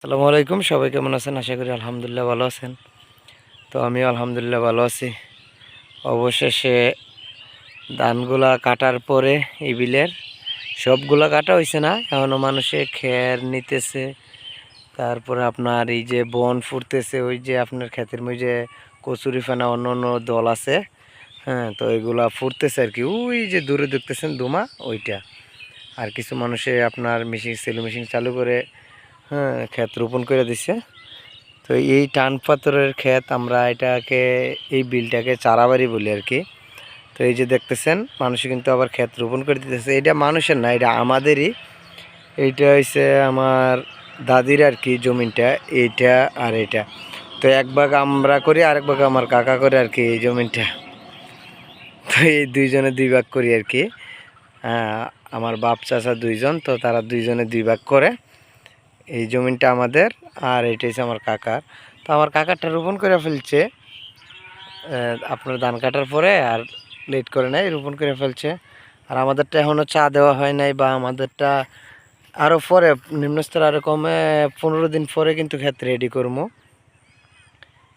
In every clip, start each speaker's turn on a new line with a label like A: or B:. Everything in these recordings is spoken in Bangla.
A: আসসালামু আলাইকুম, সবাই কেমন আছেন? আশা করি আলহামদুলিল্লাহ ভালো আছেন। তো আমিও আলহামদুলিল্লাহ ভালো আছি। অবশেষে ধানগুলা কাটার পরে ইবিলের বিলের সবগুলা কাটা হয়েছে না এখনও মানুষে খের নিতেছে। তারপরে আপনার এই যে বন ফুটতেছে, ওই যে আপনার ক্ষেতের মধ্যে যে কচুরি ফেনা, অন্য অন্য দল আছে হ্যাঁ তো এগুলা ফুটতেছে আর কি। ওই যে দূরে দেখতেছেন দুমা, ওইটা। আর কিছু মানুষে আপনার মেশিন, সেলু মেশিন চালু করে হ্যাঁ ক্ষেত রোপণ করে দিছে। তো এই টান পাথরের ক্ষেত আমরা এটাকে, এই বিলটাকে চারাবাড়ি বলি আর কি। তো এই যে দেখতেছেন, মানুষ কিন্তু আবার ক্ষেত রোপণ করে দিতেছে। এটা মানুষের না, এটা আমাদেরই। এইটা হচ্ছে আমার দাদির আর কি জমিনটা, এইটা আর এটা। তো এক ভাগ আমরা করি, আরেক ভাগ আমার কাকা করে আর কি এই জমিনটা। তো এই দুইজনে দুই ভাগ করি আর কি। আমার বাপ চাচা দুইজন, তো তারা দুইজনে দুই ভাগ করে। এই জমিনটা আমাদের, আর এটা হচ্ছে আমার কাকার। তো আমার কাকারটা রোপণ করে ফেলছে আপনার ধান কাটার পরে আর লেট করে নাই, রোপণ করে ফেলছে। আর আমাদেরটা এখনও চা দেওয়া হয় নাই বা আমাদেরটা আরও পরে, নিম্নস্তর আরও কমে পনেরো দিন পরে কিন্তু ক্ষেত রেডি করব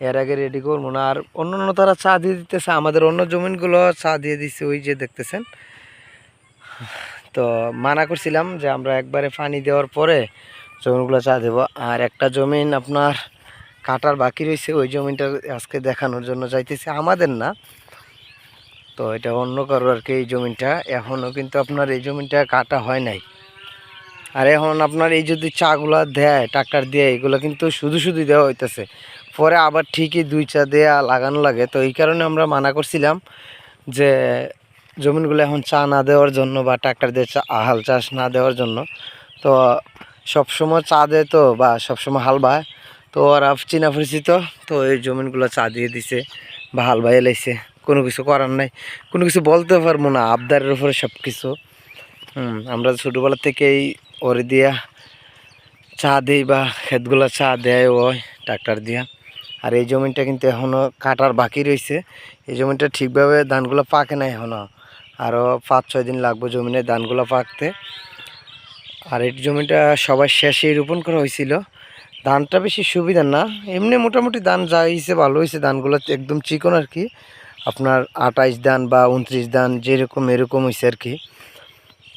A: এর আগে রেডি করব না, আর অন্য অন্য তারা চা দিয়ে দিতেছে, আমাদের অন্য জমিনগুলো চা দিয়ে দিচ্ছে ওই যে দেখতেছেন। তো মানা করছিলাম যে আমরা একবারে পানি দেওয়ার পরে জমিগুলো চা দেবো। আর একটা জমিন আপনার কাটার বাকি রয়েছে ওই জমিনটা আজকে দেখানোর জন্য চাইতেছে আমাদের না, তো এটা অন্য কারও আর কি এই জমিনটা। এখনও কিন্তু আপনার এই জমিনটা কাটা হয় নাই। আর এখন আপনার এই যদি চাগুলা দেয়, ট্রাক্টর দিয়ে, এগুলো কিন্তু শুধু শুধু দেওয়া হইতেছে। পরে আবার ঠিকই দুই চা দেয়া লাগানো লাগে। তো এই কারণে আমরা মানা করছিলাম যে জমিনগুলো এখন চা না দেওয়ার জন্য বা ট্রাক্টর দিয়ে চা হাল চাষ না দেওয়ার জন্য। তো সবসময় চা দেয় তো, বা সবসময় হাল বায়। তো ওরা চিনা পরিচিত, তো এই জমিনগুলো চা দিয়ে দিছে, বা হাল বাইয়ে লাইছে। কোনো কিছু করার নাই। কোনো কিছু বলতে পারব না, আবদারের উপরে সব কিছু আমরা ছোটোবেলা থেকেই ওরে দিয়া চা দিই, বা ক্ষেতগুলো চা দেয় ওই ট্রাক্টর দিয়া। আর এই জমিটা কিন্তু এখনও কাটার বাকি রয়েছে এই জমিটা ঠিকভাবে ধানগুলো পাকে না এখনও আরও পাঁচ ছয় দিন লাগবে জমিনে ধানগুলো পাকতে। আর এই জমিটা সবার শেষে রোপণ করা হয়েছিল। ধানটা বেশি সুবিধা না, এমনি মোটামুটি ধান যা হয়েছে ভালো হয়েছে, ধানগুলো একদম চিকন আর কি। আপনার আটাইশ ধান বা উনত্রিশ ধান যেরকম এরকম হয়েছে আর কি।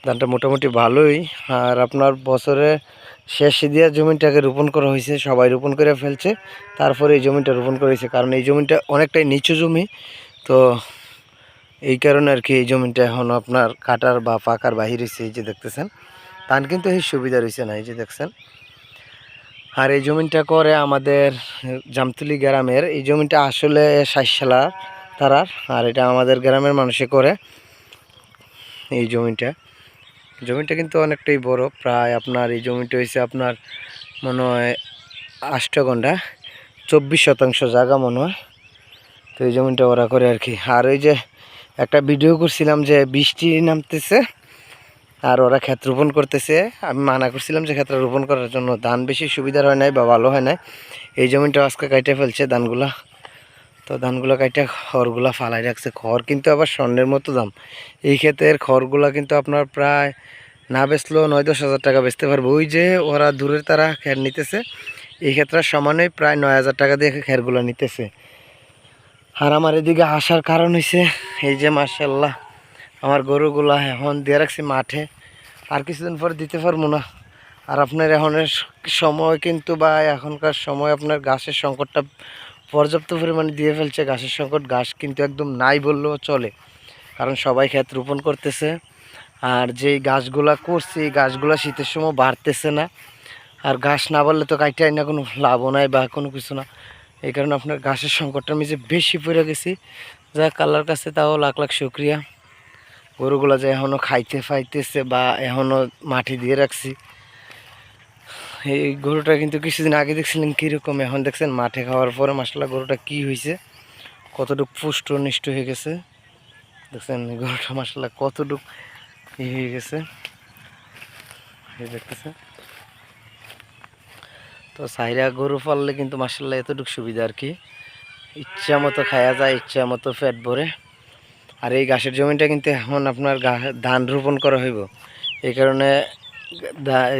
A: ধানটা মোটামুটি ভালোই। আর আপনার বছরে শেষে দিয়ে জমিটাকে রোপণ করা হয়েছে, সবাই রোপণ করে ফেলছে। তারপরে এই জমিটা রোপণ করা হয়েছে, কারণ এই জমিটা অনেকটাই নিচু জমি। তো এই কারণে আর কি এই জমিটা এখন আপনার কাটার বা পাকার বাহির হয়েছে, এই যে দেখতেছেন। ধান কিন্তু এই সুবিধা রয়েছে না, এই যে দেখছেন। আর এই জমিটা করে আমাদের জামতুলি গ্রামের, এই জমিটা আসলে সাইসালা তারার, আর এটা আমাদের গ্রামের মানুষে করে এই জমিটা জমিটা কিন্তু অনেকটাই বড়, প্রায় আপনার এই জমিটা হয়েছে আপনার মনে হয় আষ্টঘণ্টা চব্বিশ শতাংশ জায়গা মনে হয়। তো এই জমিটা ওরা করে আর কি। আর ওই যে একটা ভিডিও করছিলাম যে বৃষ্টি নামতেছে আর ওরা ক্ষেত রোপণ করতেছে। আমি মানা করছিলাম যে ক্ষেত্রে রোপণ করার জন্য ধান বেশি সুবিধার হয় নাই বা ভালো হয় নাই। এই জমিটা আজকে কাইটে ফেলছে ধানগুলা। তো ধানগুলো কাইটে খড়গুলা ফালাই রাখছে। খড় কিন্তু আবার স্বর্ণের মতো দাম। এই ক্ষেতের খড়গুলা কিন্তু আপনার প্রায় না বেচলেও নয় দশ হাজার টাকা বেচতে পারব। ওই যে ওরা দূরের তারা খের নিতেছে, এই ক্ষেত্রে সমানই প্রায় নয় হাজার টাকা দিয়ে খেরগুলো নিতেছে। আর আমার এদিকে আসার কারণ হয়েছে এই যে মার্শাল্লাহ আমার গরুগুলা এখন দিয়ে রাখছি মাঠে। আর কিছুদিন পর দিতে পারব না। আর আপনার এখনের সময় কিন্তু বা এখনকার সময় আপনার গাছের সংকটটা পর্যাপ্ত পরিমাণে দিয়ে ফেলছে। গাছের সংকট গাছ কিন্তু একদম নাই বললেও চলে। কারণ সবাই ক্ষেত রোপণ করতেছে। আর যেই গাছগুলা করছে, এই গাছগুলা শীতের সময় বাড়তেছে না। আর গাছ না বাড়লে তো কাইটাই না, কোনো লাভও নাই বা কোনো কিছু না। এই কারণে আপনার গাছের সংকটটা আমি যে বেশি পড়ে গেছি। যা কালার কাছে তাও লাখ লাখ শুক্রিয়া। গরুগুলা যে এখনও খাইতে ফাইতেছে বা এখনও মাটি দিয়ে রাখছি, এই গরুটা কিন্তু কিছুদিন আগে দেখছিলেন কীরকম, এখন দেখছেন মাঠে খাওয়ার পরে মশলা গরুটা কি হয়েছে কতটুকু পুষ্ট নিষ্ট হয়ে গেছে, দেখছেন গরুটা মশলা কতটুক ই হয়ে গেছে দেখতেছে তো সাইরা গরু পাললে কিন্তু মাসাল্লাহ এতটুকু সুবিধা আর কি ইচ্ছা মতো খাওয়া যায় ইচ্ছা মতো ফ্যাট ভরে। আর এই ঘাসের জমিটা কিন্তু এখন আপনার ধান রোপণ করা হইব। এই কারণে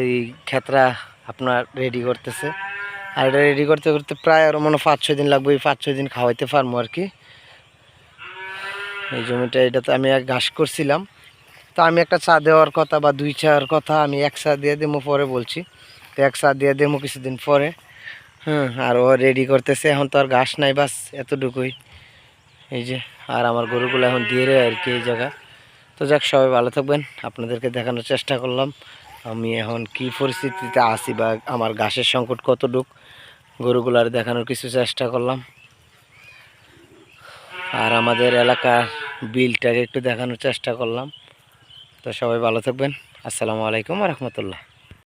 A: এই ক্ষেত্রা আপনার রেডি করতেছে। আর এটা রেডি করতে করতে প্রায় আরও মনে পাঁচ, ছয় দিন লাগবে, এই পাঁচ, ছয় দিন খাওয়াইতে পারব আর কি। এই জমিটা, এটা তো আমি এক ঘাস করছিলাম। তো আমি একটা চা দেওয়ার কথা বা দুই চার কথা আমি এক চা দিয়ে দেবো পরে বলছি। তো এক চা দিয়ে দেবো কিছুদিন পরে। হ্যাঁ আর ও রেডি করতেছে, এখন তো আর ঘাস নাই বাস, এতটুকুই। এই যে, আর আমার গরুগুলো এখন দিয়ে রে আর কি এই জায়গা। তো যাক, সবাই ভালো থাকবেন। আপনাদেরকে দেখানোর চেষ্টা করলাম। আমি এখন কি পরিস্থিতিতে আছি বা আমার ঘাসের সংকট কতটুক গরুগুলার দেখানোর কিছু চেষ্টা করলাম। আর আমাদের এলাকার বিলটাকে একটু দেখানোর চেষ্টা করলাম। তো সবাই ভালো থাকবেন। আসসালামু আলাইকুম রহমতুল্লাহ।